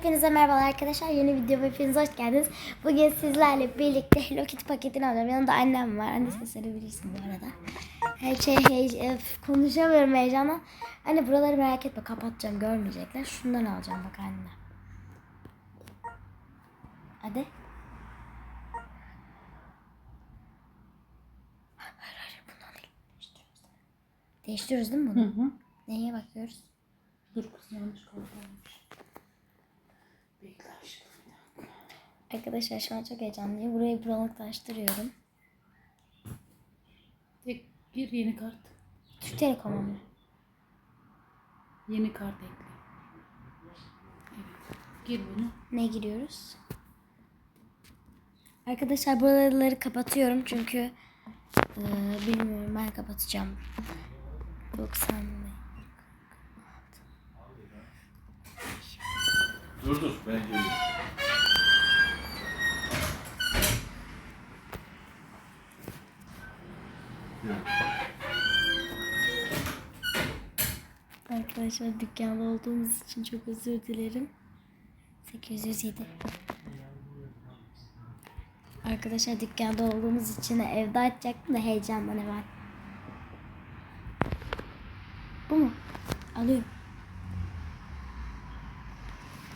Hepinize merhabalar arkadaşlar. Yeni videoma hepiniz hoş geldiniz. Bugün sizlerle birlikte Hello Kitty paketini alacağım. Yanımda annem var. Anne sesleri bilirsin bu arada. Her şey hey, öf, konuşamıyorum heyecanla. Anne buraları merak etme kapatacağım görmeyecekler. Şundan alacağım bak anne. Hadi. Hayır hayır bundan değil. Değiştiriyoruz. Değiştiriyoruz değil mi bunu? hı. Neye bakıyoruz? Dur kız yanlış kalmış. Bekle aşkım. bir dakika. Arkadaşlar şu an çok heyecanlıyım. Burayı bulanıklaştırıyorum. Tek gir yeni kart. Türk Telekom'a mı? Yeni kart ekle. Evet. Gir bunu. Ne giriyoruz? Arkadaşlar buraları kapatıyorum çünkü e, bilmiyorum ben kapatacağım. 90 Dur dur ben geliyorum. Arkadaşlar dükkanda olduğumuz için çok özür dilerim. 807 Arkadaşlar dükkanda olduğumuz için de evde açacaktım da heyecandan hemen. Bu mu? Alıyorum.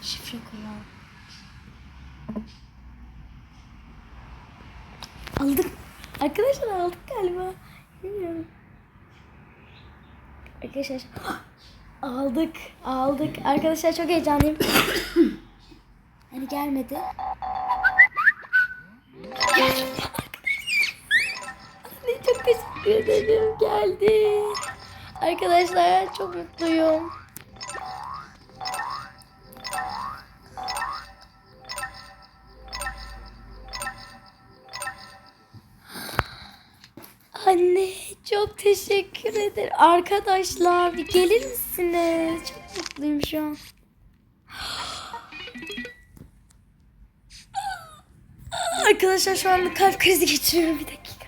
Şifre kullan. Aldık. Arkadaşlar aldık galiba. Bilmiyorum. Arkadaşlar aldık. Aldık. Arkadaşlar çok heyecanlıyım. hani gelmedi. Çok teşekkür ederim. Geldi. Arkadaşlar çok mutluyum. Anne çok teşekkür ederim. Arkadaşlar bir gelir misiniz? Çok mutluyum şu an. Arkadaşlar şu anda kalp krizi geçiriyorum bir dakika.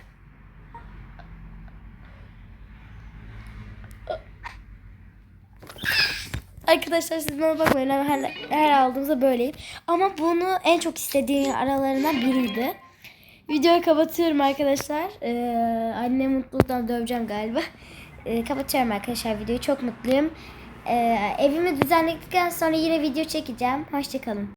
Arkadaşlar siz bana bakmayın ben her, her aldığımızda böyleyim. Ama bunu en çok istediğim aralarından biriydi. Videoyu kapatıyorum arkadaşlar. Ee, annemi mutluluktan döveceğim galiba. Ee, kapatıyorum arkadaşlar videoyu. Çok mutluyum. Ee, evimi düzenledikten sonra yine video çekeceğim. Hoşçakalın.